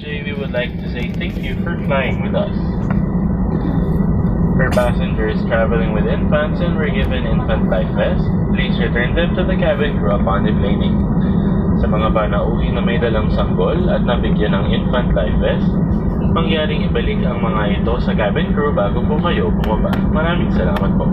PJ, we would like to say thank you for flying with us. For passengers traveling with infants and were given infant life vest, please return them to the cabin crew upon deplaning. Sa mga banauwi na may dalang sanggol at nabigyan ng infant life vest, mangyaring ibalik ang mga ito sa cabin crew bago po kayo bumaba. Maraming salamat po.